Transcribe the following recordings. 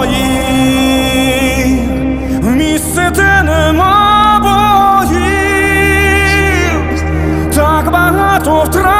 вої, в місце, те нема так багато втрачено,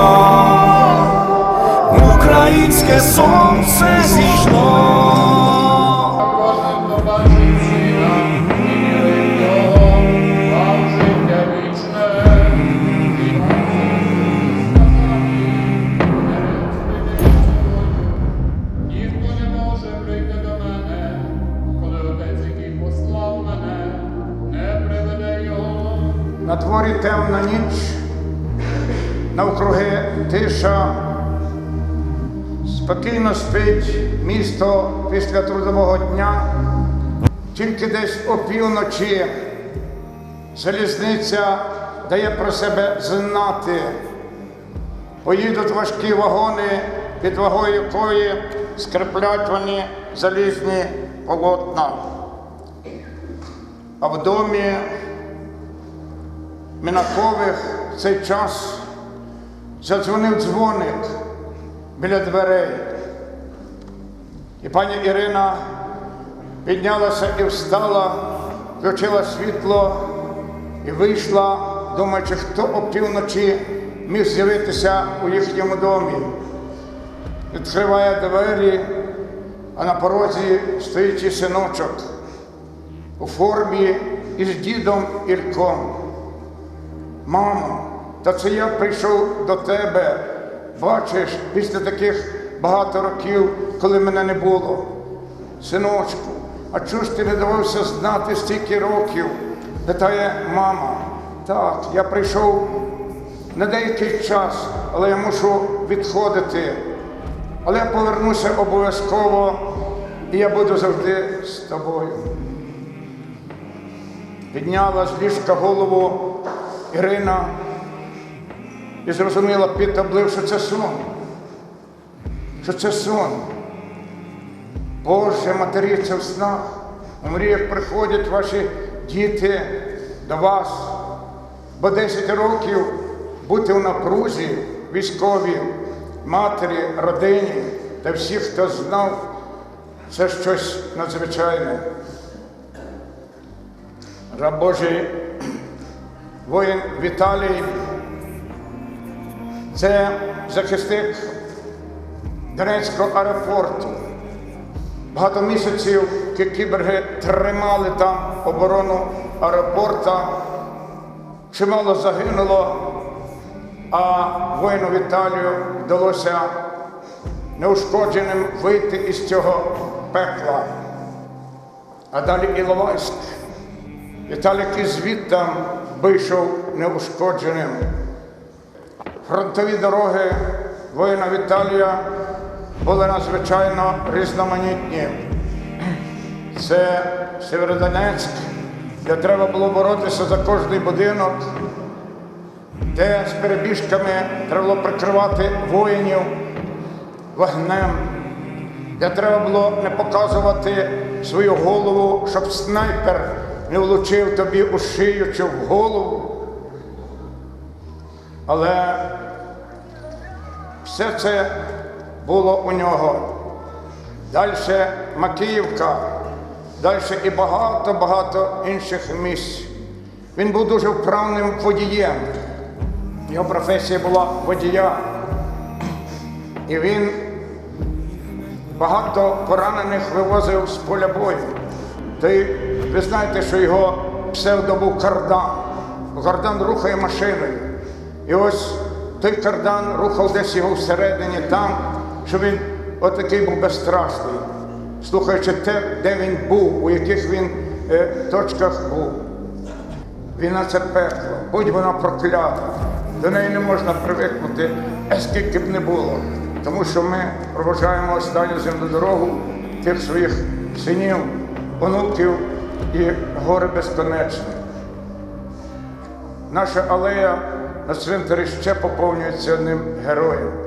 українське сонце спокійно спить місто після трудового дня, тільки десь опівночі залізниця дає про себе знати. Поїдуть важкі вагони, під вагою якої скреплять вони залізні полотна. А в домі Минакових в цей час задзвонив дзвоник біля дверей. І пані Ірина піднялася і встала, включила світло і вийшла, думаючи, хто опівночі міг з'явитися у їхньому домі. Відкриває двері, а на порозі стоїть і синочок у формі із дідом Ільком. Мамо, та це я прийшов до тебе. Бачиш, після таких багато років, коли мене не було. Синочку, а чого ж ти не давався знати стільки років? Питає мама. Так, я прийшов на деякий час, але я мушу відходити. Але я повернуся обов'язково, і я буду завжди з тобою. Підняла з ліжка голову Ірина і зрозуміла під таблив, що це сон. Що це сон. Боже, матері, це в снах. У мріях приходять ваші діти до вас. Бо 10 років бути в напрузі військові, матері, родині та всі, хто знав, це щось надзвичайне. Раб Божий воїн Віталій, це захисник Донецького аеропорту. Багато місяців кі- кіберги тримали там оборону аеропорта. Чимало загинуло, а воїну Віталію вдалося неушкодженим вийти із цього пекла. А далі Іловайськ. Віталік і звідтам вийшов неушкодженим. Фронтові дороги воїна Віталія були надзвичайно різноманітні. Це Сєвєродонецьк, де треба було боротися за кожний будинок, де з перебіжками треба було прикривати воїнів вогнем, де треба було не показувати свою голову, щоб снайпер не влучив тобі у шию чи в голову. Але все це було у нього. Далі Макіївка, далі і багато-багато інших місць. Він був дуже вправним водієм. Його професія була водія. І він багато поранених вивозив з поля бою. Та ви знаєте, що його псевдо був кардан. Кардан рухає машиною. І ось той кардан рухав десь його всередині там, що він отакий був безстрашний, слухаючи те, де він був, у яких він е, точках був. Війна це пекло, будь вона проклята. До неї не можна привикнути, е, скільки б не було. Тому що ми проважаємо останню земну дорогу тих своїх синів, онуків і горе безконечне. Наша алея на цвинтарі ще поповнюється одним героєм.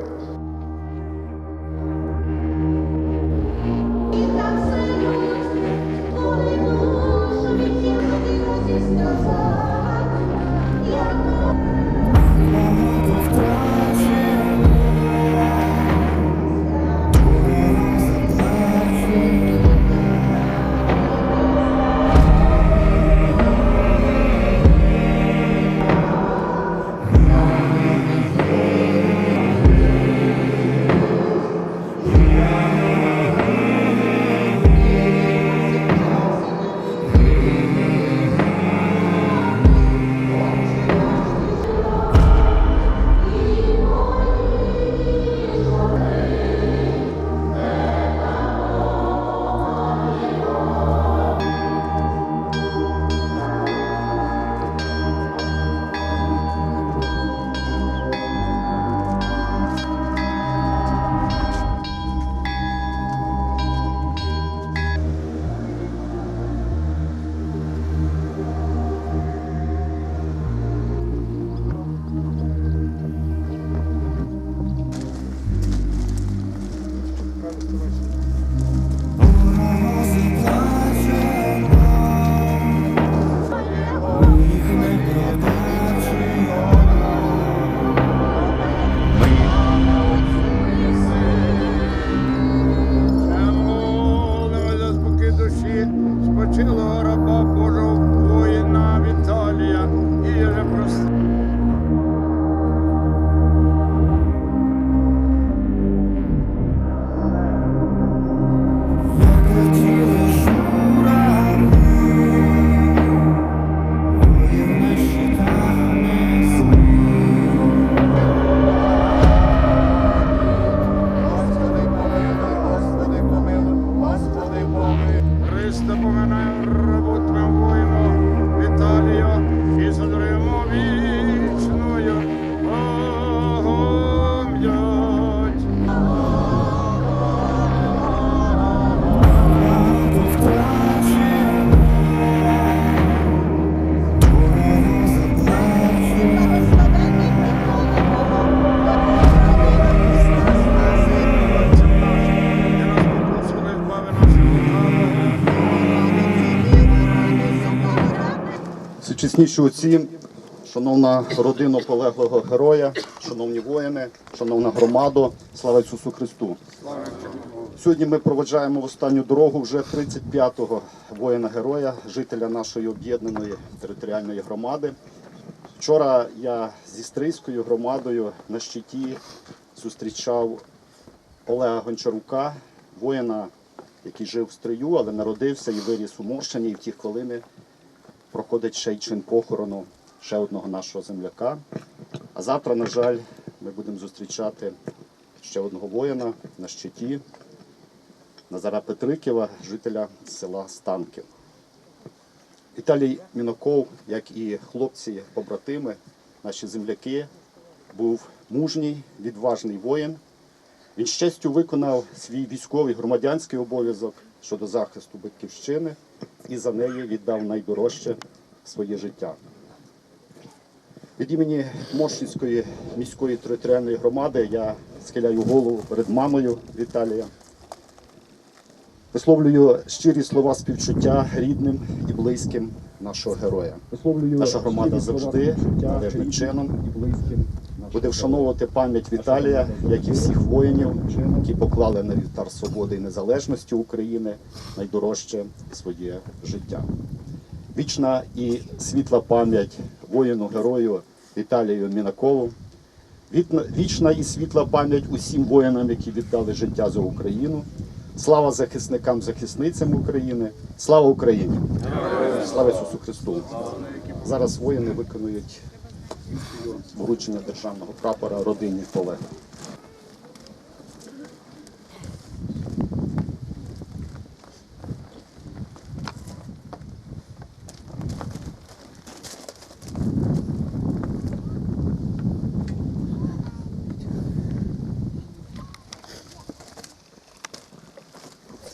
Всечесніші отці, шановна родина полеглого героя, шановні воїни, шановна громада, слава Ісусу Христу. Сьогодні ми проведжаємо в останню дорогу вже 35-го воїна-героя, жителя нашої об'єднаної територіальної громади. Вчора я зі Стрийською громадою на щиті зустрічав Олега Гончарука, воїна який жив в стрию, але народився і виріс у Морщині, і в ті хвилини проходить ще й чин похорону ще одного нашого земляка. А завтра, на жаль, ми будемо зустрічати ще одного воїна на щиті Назара Петриківа, жителя села Станків. Віталій Міноков, як і хлопці, побратими, наші земляки, був мужній, відважний воїн. Він з честю виконав свій військовий громадянський обов'язок щодо захисту батьківщини і за неї віддав найдорожче своє життя. Від імені Моршинської міської територіальної громади я схиляю голову перед мамою Віталія. Висловлюю щирі слова співчуття рідним і близьким нашого героя. Наша громада завжди належним чином буде вшановувати пам'ять Віталія, як і всіх воїнів, які поклали на вівтар свободи і незалежності України найдорожче своє життя. Вічна і світла пам'ять воїну герою Віталію Мінакову. Вічна і світла пам'ять усім воїнам, які віддали життя за Україну. Слава захисникам, захисницям України. Слава Україні! Слава Ісусу Христу! Зараз воїни виконують вручення державного прапора родині Олега. не вмерла Україні, ні слава, ні воля. Ще нам, браття українці,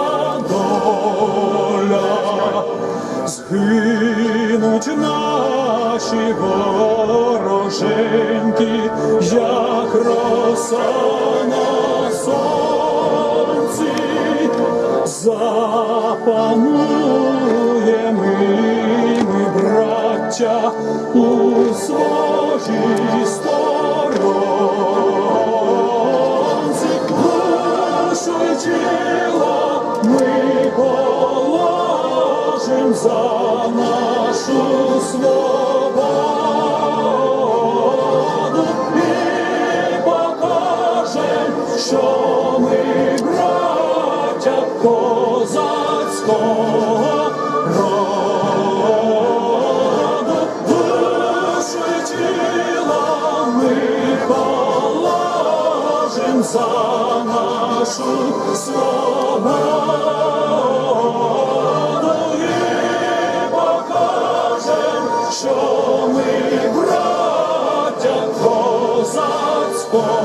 доля. Згинуть наші вороженьки, як роса на сонці, запануємо ми, браття, у своїй сторонці, ми положим за нашу свободу за нашу свободу і що ми браття козацького.